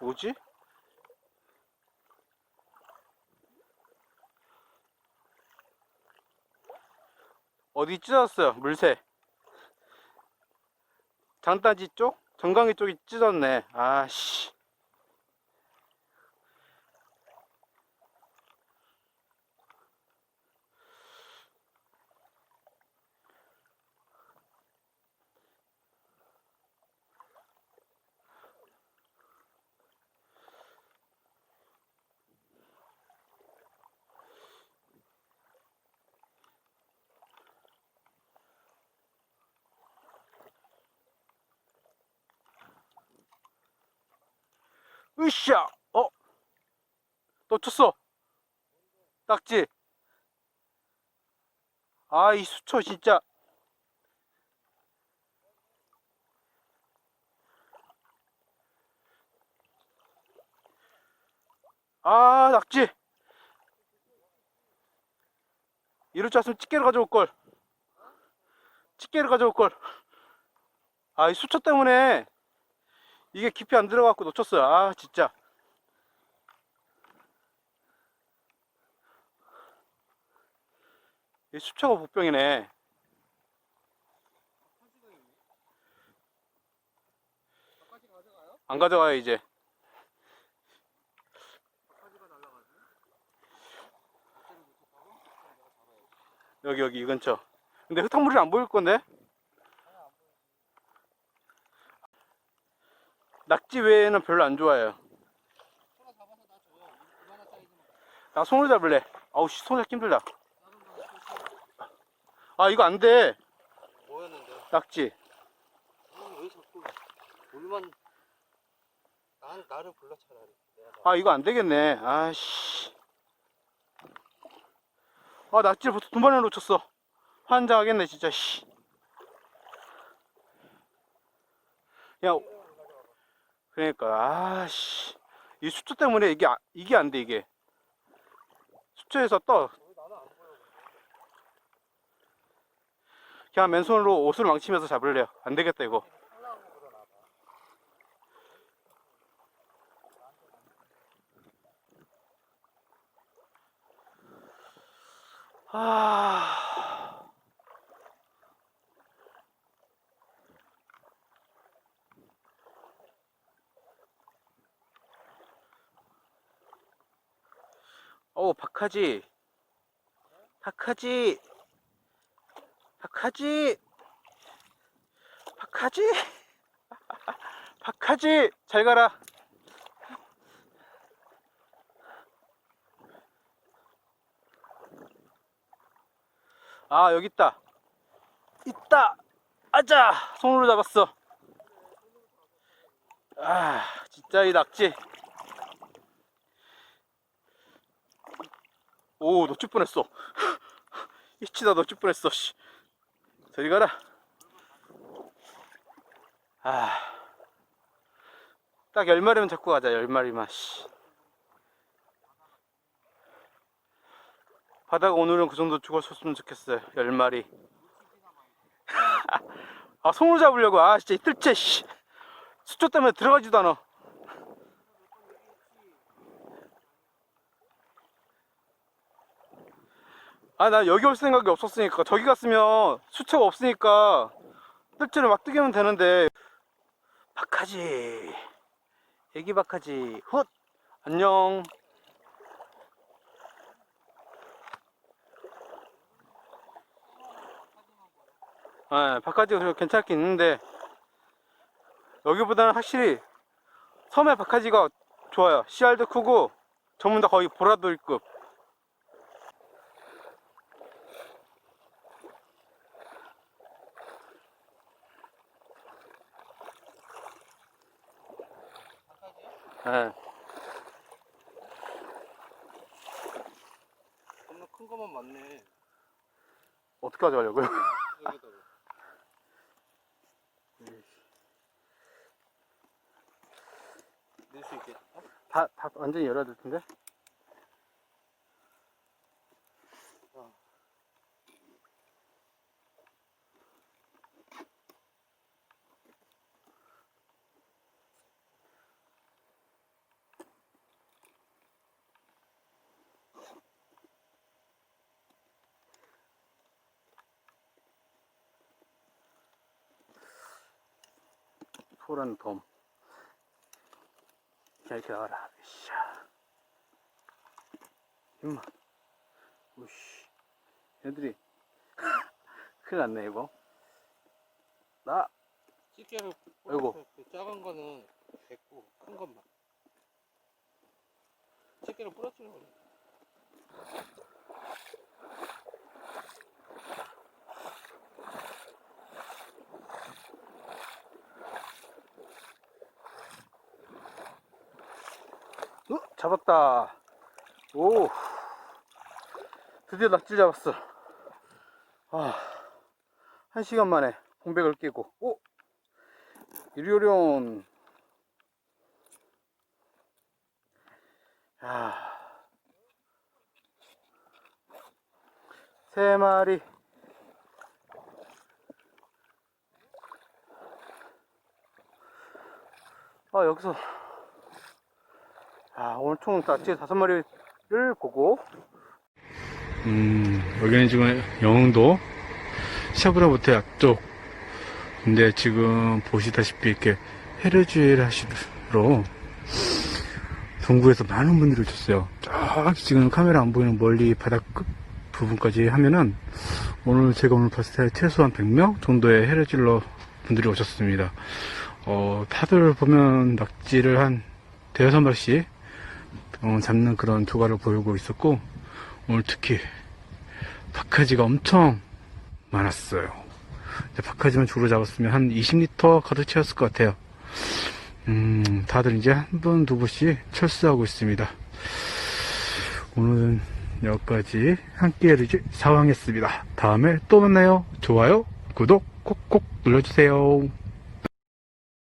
뭐지? 어디 찢어졌어요 물새 장단지 쪽? 정강이 쪽이 찢었네 아씨 으쌰! 어? 놓쳤어! 딱지! 아, 이 수초 진짜. 아, 낙지! 이럴 줄 알았으면 집게를 가져올걸. 집게를 가져올걸. 아, 이 수초 때문에 이게 깊이 안 들어가고 놓쳤어요. 아, 진짜. 이 수초가 복병이네. 안 가져가요, 이제. 여기, 여기, 이 근처. 근데 흙탕물이 안 보일 건데? 낙지 외에는 별로 안 좋아해요. 나 손으로 잡을래. 아우, 씨, 손 잡기 힘들다. 아, 이거 안 돼. 뭐였는데? 낙지. 아왜 자꾸 물만 난 나를 불러 차라리. 아, 이거 안 되겠네. 아씨. 아, 낙지를 벌써 두 번이나 놓쳤어. 환장하겠네, 진짜, 씨. 야, 그러니까, 아씨. 이 수초 때문에 이게, 아- 이게 안 돼, 이게. 수초에서 떠. 그냥 맨손으로 옷을 망치면서 잡을래요. 안 되겠다, 이거. 아. 어, 박하지. 박하지. 박하지. 박하지. 박하지. 잘 가라. 아, 여기 있다. 있다. 아자. 손으로 잡았어. 아, 진짜 이 낙지. 오, 놓칠 뻔했어. 이치다 놓칠 뻔했어. 씨. 저리 가라. 아, 딱 열 마리만 잡고 가자. 열 마리만. 씨. 바다가 오늘은 그 정도 죽었었으면 좋겠어요. 열 마리. 아, 손으로 잡으려고. 아, 진짜 이 뜰채, 씨. 수초 때문에 들어가지도 않아. 아, 나 여기 올 생각이 없었으니까. 저기 갔으면 수초가 없으니까 뜰채를 막 뜨기면 되는데. 박하지. 애기 박하지. 훗! 안녕. 예, 바카지가 괜찮긴 있는데 여기보다는 확실히 섬의 바카지가 좋아요. 씨알도 크고 전부 다 거의 보라돌급. 예. 겁나 큰 거만 맞네. 어떻게 가져가려고요? 여기다가. 낼수 있겠다. 다, 다 완전히 열어야 될 텐데. 자, 이렇게 나와라. 으쌰. 임마. 우씨. 애들이. 큰일 났네, 이거. 나, 찌개를 아이고. 그 작은 거는 됐고 큰 것만. 찌개를 뿌려주는 거네. 어, 잡았다. 오. 드디어 낙지 잡았어. 아, 한 시간 만에 공백을 끼고. 오! 일요련. 야. 세 마리. 아, 여기서. 아, 오늘 총 낙지 다섯 마리를 보고. 음, 여기는 지금 영흥도 샤브라부터 앞쪽. 근데 지금 보시다시피 이렇게 헤르주엘 하시로 동구에서 많은 분들이 오셨어요. 저기 지금 카메라 안 보이는 멀리 바닥 끝 부분까지 하면은 오늘 제가 오늘 봤을 때 최소한 100명 정도의 헤르질러 분들이 오셨습니다. 어, 다들 보면 낙지를 한 대여섯 마리씩 어, 잡는 그런 조과를 보이고 있었고 오늘 특히 박하지가 엄청 많았어요. 이제 박하지만 주로 잡았으면 한 20리터 가득 채웠을 것 같아요. 음, 다들 이제 한 분, 두 분씩 철수하고 있습니다. 오늘은 여기까지 함께 해주지 사왕했습니다. 다음에 또 만나요. 좋아요, 구독 꼭꼭 눌러주세요.